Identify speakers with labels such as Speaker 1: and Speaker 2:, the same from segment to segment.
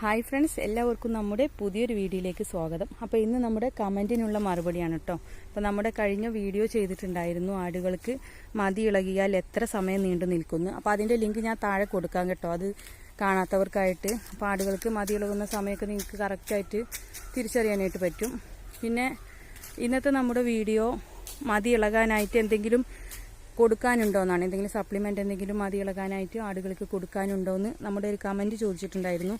Speaker 1: Hi friends എല്ലാവർക്കും നമ്മുടെ പുതിയൊരു വീഡിയോയിലേക്ക് സ്വാഗതം. അപ്പോൾ ഇന്ന് നമ്മുടെ കമന്റിനുള്ള മറുപടിയാണ് കേട്ടോ. അപ്പോൾ നമ്മുടെ കഴിഞ്ഞ വീഡിയോ ചെയ്തിട്ടുണ്ടായിരുന്നു ആടുകൾക്ക് മതി ഇളകിയാൽ എത്ര സമയം നീണ്ടു നിൽക്കുന്നു. അപ്പോൾ അതിന്റെ ലിങ്ക് ഞാൻ താഴെ കൊടുക്കാം കേട്ടോ. അത് കാണാത്തവർക്കായിട്ട്. അപ്പോൾ ആടുകൾക്ക് മതി ഇളകുന്ന സമയമൊക്കെ നിങ്ങൾക്ക് കറക്റ്റായിട്ട് തിരിച്ചറിയാനായിട്ട് പറ്റും. പിന്നെ ഇന്നത്തെ നമ്മുടെ വീഡിയോ മതി ഇളകാനായിട്ട് എന്തെങ്കിലും കൊടുക്കാനുണ്ടോ എന്നാണ്. എന്തെങ്കിലും സപ്ലിമെന്റ് എന്തെങ്കിലും മതി ഇളകാനായിട്ട് ആടുകൾക്ക് കൊടുക്കാനുണ്ടോ എന്ന് നമ്മുടെ ഒരു കമന്റ് ചോദിച്ചിട്ടുണ്ടായിരുന്നു.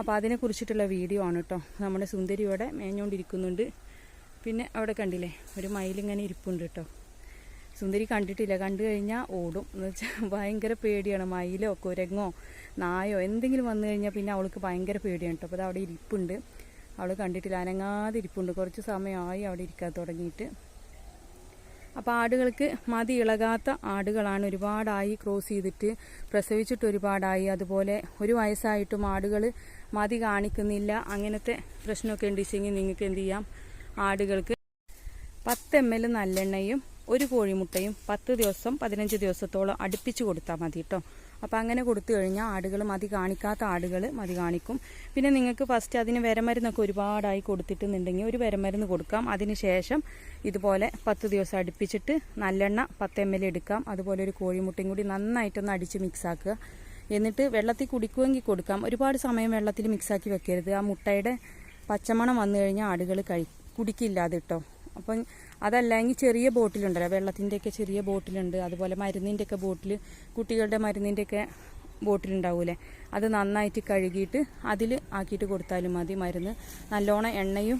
Speaker 1: അപ്പോൾ അതിനെ കുറിച്ചിട്ടുള്ള വീഡിയോ ആണ് കേട്ടോ നമ്മുടെ സുന്ദരി ഇവിടെ മേഞ്ഞുകൊണ്ടിരിക്കുന്നുണ്ട് പിന്നെ അവിടെ കണ്ടില്ലേ ഒരു മയിലിങ്ങനെ ഇരിപ്പുണ്ട് കേട്ടോ സുന്ദരി കണ്ടിട്ടില്ല. കണ്ടു കഴിഞ്ഞാൽ ഓടും. എന്ന് വെച്ചാൽ ഭയങ്കര പേടിയാണ്. മയിലോ കുരങ്ങോ നായോ എന്തെങ്കിലും വന്നു കഴിഞ്ഞാൽ പിന്നെ അവൾക്ക് ഭയങ്കര പേടിയാണ് കേട്ടോ അപ്പോൾ അത് അവിടെ ഇരിപ്പുണ്ട്. അവൾ കണ്ടിട്ടില്ല. അനങ്ങാതെ ഇരിപ്പുണ്ട്. കുറച്ച് സമയമായി അവിടെ ഇരിക്കാൻ തുടങ്ങിയിട്ട്. അപ്പോൾ ആടുകൾക്ക് മതി ഇളകാത്ത ആടുകളാണ് ഒരുപാടായി ക്രോസ് ചെയ്തിട്ട് പ്രസവിച്ചിട്ട് ഒരുപാടായി. അതുപോലെ ഒരു വയസ്സായിട്ടും ആടുകൾ മതി കാണിക്കുന്നില്ല. അങ്ങനത്തെ പ്രശ്നമൊക്കെ ഉണ്ടെങ്കിൽ നിങ്ങൾക്ക് എന്ത് ചെയ്യാം? ആടുകൾക്ക് പത്ത് എം എൽ നല്ലെണ്ണയും ഒരു കോഴിമുട്ടയും പത്ത് ദിവസം പതിനഞ്ച് ദിവസത്തോളം അടുപ്പിച്ച് കൊടുത്താൽ മതി കേട്ടോ അപ്പോൾ അങ്ങനെ കൊടുത്തു കഴിഞ്ഞാൽ ആടുകൾ മതി കാണിക്കാത്ത ആടുകൾ മതി കാണിക്കും. പിന്നെ നിങ്ങൾക്ക് ഫസ്റ്റ് അതിന് വിരമരുന്നൊക്കെ ഒരുപാടായി കൊടുത്തിട്ടുന്നുണ്ടെങ്കിൽ ഒരു വിരമരുന്ന് കൊടുക്കാം. അതിന് ശേഷം ഇതുപോലെ പത്ത് ദിവസം അടുപ്പിച്ചിട്ട് നല്ലെണ്ണ പത്ത് എം എൽ എടുക്കാം. അതുപോലെ ഒരു കോഴിമുട്ടയും കൂടി നന്നായിട്ടൊന്ന് അടിച്ച് മിക്സാക്കുക എന്നിട്ട് വെള്ളത്തിൽ കുടിക്കുമെങ്കിൽ കൊടുക്കാം. ഒരുപാട് സമയം വെള്ളത്തിൽ മിക്സാക്കി വെക്കരുത്. ആ മുട്ടയുടെ പച്ചമണം വന്നു കഴിഞ്ഞാൽ ആടുകൾ കഴി കുടിക്കില്ല അത് കേട്ടോ അപ്പം അതല്ലെങ്കിൽ ചെറിയ ബോട്ടിലുണ്ടല്ലോ വെള്ളത്തിന്റെയൊക്കെ ചെറിയ ബോട്ടിലുണ്ട്. അതുപോലെ മരുന്നിന്റെയൊക്കെ ബോട്ടിൽ കുട്ടികളുടെ മരുന്നിന്റെയൊക്കെ ബോട്ടിലുണ്ടാവൂലേ അത് നന്നായിട്ട് കഴുകിയിട്ട് അതിൽ ആക്കിയിട്ട് കൊടുത്താലും മതി മരുന്ന്. നല്ലോണം എണ്ണയും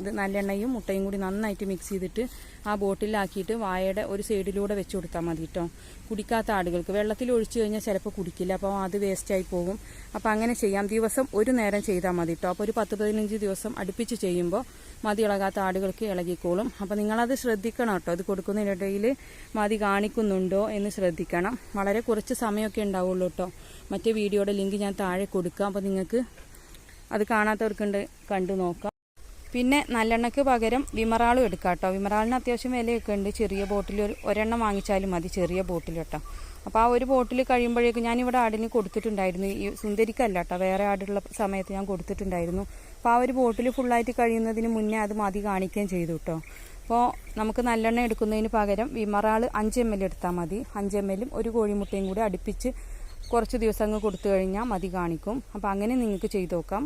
Speaker 1: ഇത് നല്ലെണ്ണയും മുട്ടയും കൂടി നന്നായിട്ട് മിക്സ് ചെയ്തിട്ട് ആ ബോട്ടിലാക്കിയിട്ട് വായയുടെ ഒരു സൈഡിലൂടെ വെച്ച് കൊടുത്താൽ മതി കേട്ടോ കുടിക്കാത്ത ആടുകൾക്ക് വെള്ളത്തിൽ ഒഴിച്ചു കഴിഞ്ഞാൽ ചിലപ്പോൾ കുടിക്കില്ല. അപ്പോൾ അത് വേസ്റ്റായി പോകും. അപ്പോൾ അങ്ങനെ ചെയ്യാം. ദിവസം ഒരു നേരം ചെയ്താൽ മതി കേട്ടോ അപ്പോൾ ഒരു പത്ത് പതിനഞ്ച് ദിവസം അടുപ്പിച്ച് ചെയ്യുമ്പോൾ മതി ഇളകാത്ത ആടുകൾക്ക് ഇളകിക്കോളും. അപ്പോൾ നിങ്ങളത് ശ്രദ്ധിക്കണം കേട്ടോ ഇത് കൊടുക്കുന്നതിനിടയിൽ മതി കാണിക്കുന്നുണ്ടോ എന്ന് ശ്രദ്ധിക്കണം. വളരെ കുറച്ച് സമയമൊക്കെ ഉണ്ടാവുള്ളൂ കേട്ടോ മറ്റേ വീഡിയോയുടെ ലിങ്ക് ഞാൻ താഴെ കൊടുക്കാം. അപ്പോൾ നിങ്ങൾക്ക് അത് കാണാത്തവർക്കുണ്ട് കണ്ടു നോക്കാം. പിന്നെ നല്ലെണ്ണയ്ക്ക് പകരം വിമറാളും എടുക്കാം കേട്ടോ. വിമറാളിന് അത്യാവശ്യം വിലയൊക്കെ ഉണ്ട്. ചെറിയ ബോട്ടിൽ ഒരു ഒരെണ്ണം വാങ്ങിച്ചാലും മതി ചെറിയ ബോട്ടിൽ കേട്ടോ. അപ്പോൾ ആ ഒരു ബോട്ടിൽ കഴിയുമ്പോഴേക്കും ഞാനിവിടെ ആടിന് കൊടുത്തിട്ടുണ്ടായിരുന്നു. ഈ സുന്ദരിക്കല്ല കേട്ടോ വേറെ ആടുള്ള സമയത്ത് ഞാൻ കൊടുത്തിട്ടുണ്ടായിരുന്നു. അപ്പോൾ ആ ഒരു ബോട്ടിൽ ഫുള്ളായിട്ട് കഴിയുന്നതിന് മുന്നേ അത് മതി കാണിക്കുകയും ചെയ്തു കേട്ടോ. അപ്പോൾ നമുക്ക് നല്ലെണ്ണ എടുക്കുന്നതിന് പകരം വിമറാൾ അഞ്ച് എം എൽ എടുത്താൽ മതി. അഞ്ച് എം എല്ലും ഒരു കോഴിമുട്ടയും കൂടി അടുപ്പിച്ച് കുറച്ച് ദിവസങ്ങൾ കൊടുത്തു കഴിഞ്ഞാൽ മതി കാണിക്കും. അപ്പോൾ അങ്ങനെ നിങ്ങൾക്ക് ചെയ്തു നോക്കാം.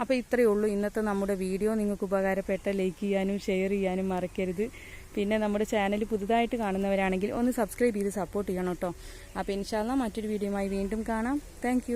Speaker 1: അപ്പോൾ ഇത്രയേ ഉള്ളൂ. ഇന്നത്തെ നമ്മുടെ വീഡിയോ. നിങ്ങൾക്ക് ഉപകാരപ്പെട്ട ലൈക്ക് ചെയ്യാനും ഷെയർ ചെയ്യാനും മറക്കരുത്. പിന്നെ നമ്മുടെ ചാനൽ പുതുതായിട്ട് കാണുന്നവരാണെങ്കിൽ ഒന്ന് സബ്സ്ക്രൈബ് ചെയ്ത് സപ്പോർട്ട് ചെയ്യണം കേട്ടോ. അപ്പോൾ ഇൻഷാല്ല മറ്റൊരു വീഡിയോയുമായി വീണ്ടും കാണാം. താങ്ക്